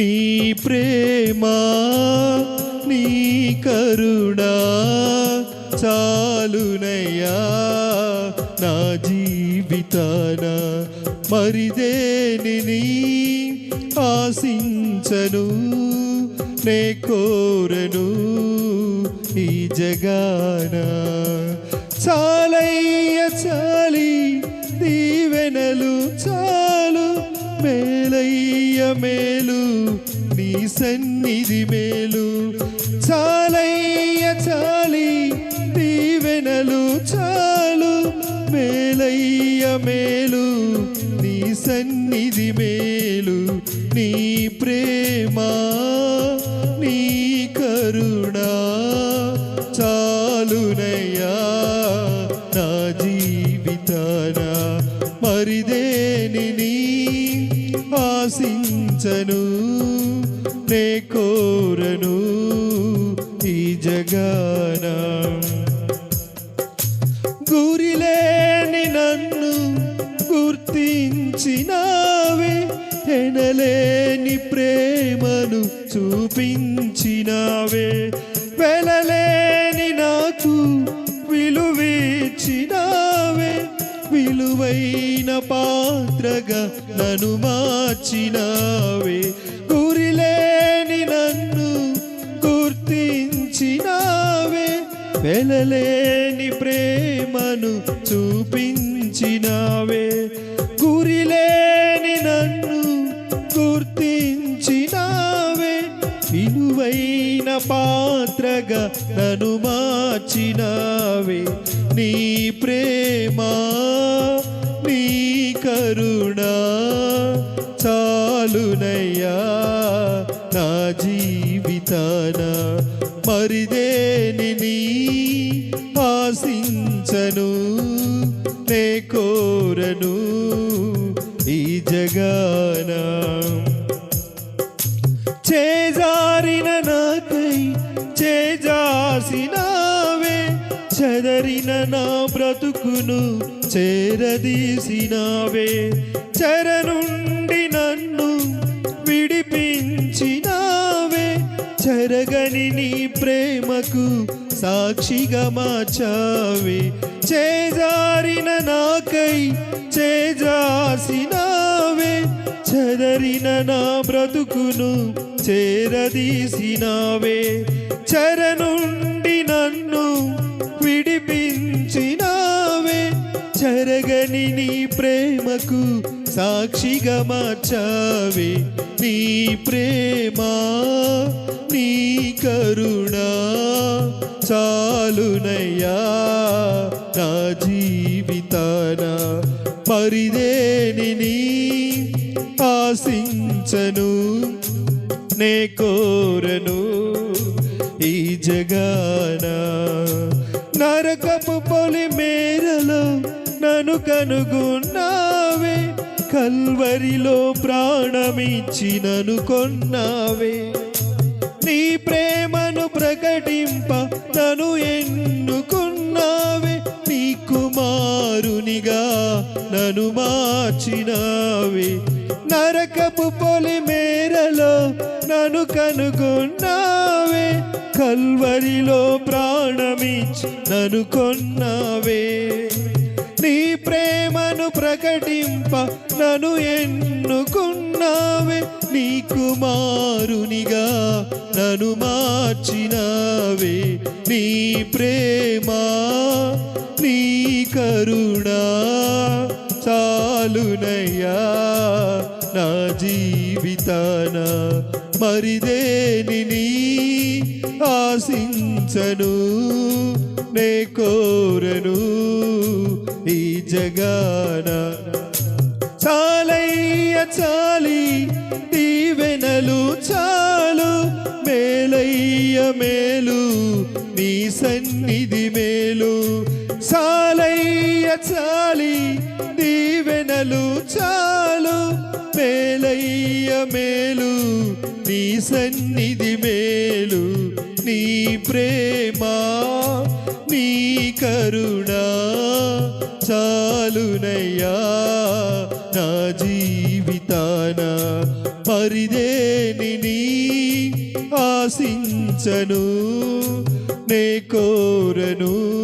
నీ ప్రేమ నీ కరుణా చాలునయ్యా. నా జీవితాన మరిదేని ఆశించను నే కోరను ఈ జగాన. చాలయ్య చాలి దీవెనలు చాలు మేలయ్య మేలు. సన్నిధి మేలు. చాలయ్య చాలి దీవెనలు చాలు. మేలయ్య మేలు నీ సన్నిధి మేలు. నీ ప్రేమ నీ కరుణ చాలునయ్యా. నా జీవితాన మరిదేని ఆశించను. నే కోరను ఈ జగాన. గురిలేని నన్ను గుర్తించినావే ఎనలేని ప్రేమను చూపించినావే వెళ్ళలేని నాకు విలువిచ్చినావే విలువైన పాత్రగా నన్ను మార్చినావే. వెలలేని ప్రేమను చూపించినావే. గురిలేని నన్ను గుర్తించినావే. విలువైన పాత్రగా నన్ను మార్చినావే. నీ ప్రేమ నీ కరుణ చాలునయ్యా. నా జీవితాన మరిదేని ఆశించను నే కోరను ఈ జగాన. చేజారిన నాకై చేజాసినావే చెదరిన నా బ్రతుకును చేరదీసినావే. చెర నుండి నన్ను విడిపించినా చెరగని నీ ప్రేమకు సాక్షిగా మార్చావే. చేజారిన నాకై చేజాసినావే చెదరిన నా బ్రతుకును చేరదీసినావే. చెర నుండి నన్ను విడిపించినావే. చెరగని నీ ప్రేమకు సాక్షిగా మార్చావే నీ ప్రేమ నీ కరుణ. చాలునయ్యా నా జీవితాన పరిదేని ఆశించను నే కోరను ఈ జగాన. నరకపు పొలి మేరలో నన్ను కనుగొన్నా కల్వరిలో ప్రాణమిచ్చినను కొన్నావే. నీ ప్రేమను ప్రకటింప నను ఎన్నుకున్నావే. నీ కుమారునిగా నను మార్చినావే. నరకపు పొలి మేరలో నన్ను కనుగొన్నావే. కల్వరిలో ప్రాణమిచ్చి నన్ను కొన్నావే. నీ ప్రేమను ప్రకటింప నను ఎన్నుకున్నావే నీ కుమారునిగా నను మార్చినావే. నీ ప్రేమ నీ కరుణ చాలునయ్యా నా జీవితాన మరిదేని ఆశించను నే కోరను. ఈ చాలయ్య చాలి దీవెనలు చాలు. మేలయ్య మేలు నీ సన్నిధి మేలు. చాలయ్య చాలి దీవెనలు చాలు. మేలయ్య మేలు నీ సన్నిధి మేలు. చాలునయ్యా నా జీవితాన మరిదేని ఆశించను నే కోరను.